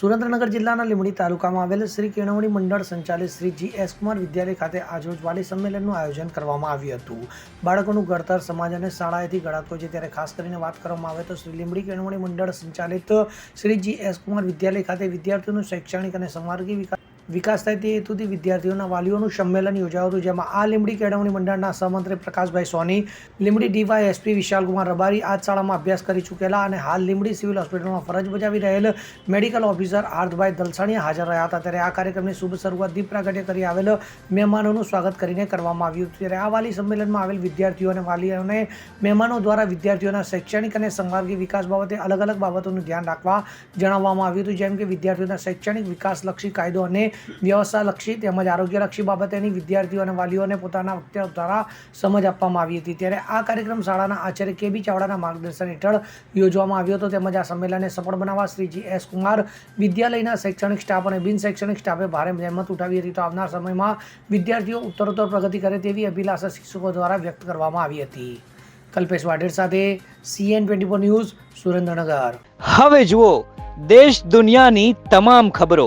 સુરેન્દ્રનગર જિલ્લાના લીંબડી તાલુકામાં આવેલ શ્રી કેળવણી મંડળ સંચાલિત શ્રી જી એસ કુમાર વિદ્યાલય ખાતે આજરોજ વાલી સંમેલનનું આયોજન કરવામાં આવ્યું હતું. બાળકોનું ઘડતર સમાજ અને શાળાએથી ઘડાતો છે. ત્યારે ખાસ કરીને વાત કરવામાં આવે તો શ્રી લીંબડી કેળવણી મંડળ સંચાલિત શ્રી જી એસ કુમાર વિદ્યાલય ખાતે વિદ્યાર્થીઓનું શૈક્ષણિક અને સમાર્ગી વિકાસ વિકાસ થાય તે હેતુથી વિદ્યાર્થીઓના વાલીઓનું સંમેલન યોજાયું હતું, જેમાં આ લીંબડી કેળવણી મંડળના સહમંત્રી પ્રકાશભાઈ સોની, લીંબડી ડીવાય એસપી વિશાલકુમાર રબારી આ શાળામાં અભ્યાસ કરી ચૂકેલા અને હાલ લીંબડી સિવિલ હોસ્પિટલમાં ફરજ બજાવી રહેલ મેડિકલ ઓફિસર આર્થભાઈ દલસાણીયા હાજર રહ્યા હતા. ત્યારે આ કાર્યક્રમની શુભ શરૂઆત દીપ પ્રાગટ્ય કરી આવેલ મહેમાનોનું સ્વાગત કરીને કરવામાં આવ્યું ત્યારે આ વાલી સંમેલનમાં આવેલ વિદ્યાર્થીઓ અને વાલીઓને મહેમાનો દ્વારા વિદ્યાર્થીઓના શૈક્ષણિક અને સંવાર્ગી વિકાસ બાબતે અલગ અલગ બાબતોનું ધ્યાન રાખવા જણાવવામાં આવ્યું હતું. જેમ કે વિદ્યાર્થીઓના શૈક્ષણિક વિકાસલક્ષી કાયદો અને વ્યવસ્થાલક્ષી તેમજ આરોગ્યલક્ષી બાબતેની વિદ્યાર્થીઓ અને વાલીઓને પોતાના વક્તવ્ય દ્વારા સમજ આપવામાં આવી હતી. ત્યારે આ કાર્યક્રમ શાળાના આચાર્ય કે બી ચાવડાના માર્ગદર્શન હેઠળ યોજવામાં આવ્યો હતો. તેમજ આ સંમેલનને સફળ બનાવવા શ્રી જી એસ કુમાર વિદ્યાલયના શૈક્ષણિક સ્ટાફ અને બિન શૈક્ષણિક સ્ટાફે ભારે મહેમત ઉઠાવી હતી. તો આવનાર સમયમાં વિદ્યાર્થીઓ ઉત્તરોત્તર પ્રગતિ કરે તેવી અભિલાષા શિક્ષકો દ્વારા વ્યક્ત કરવામાં આવી હતી. કલ્પેશ વાઢેર સાથે CN twenty four news Surendranagar. હવે જુઓ, દેશ દુનિયાની તમામ ખબરો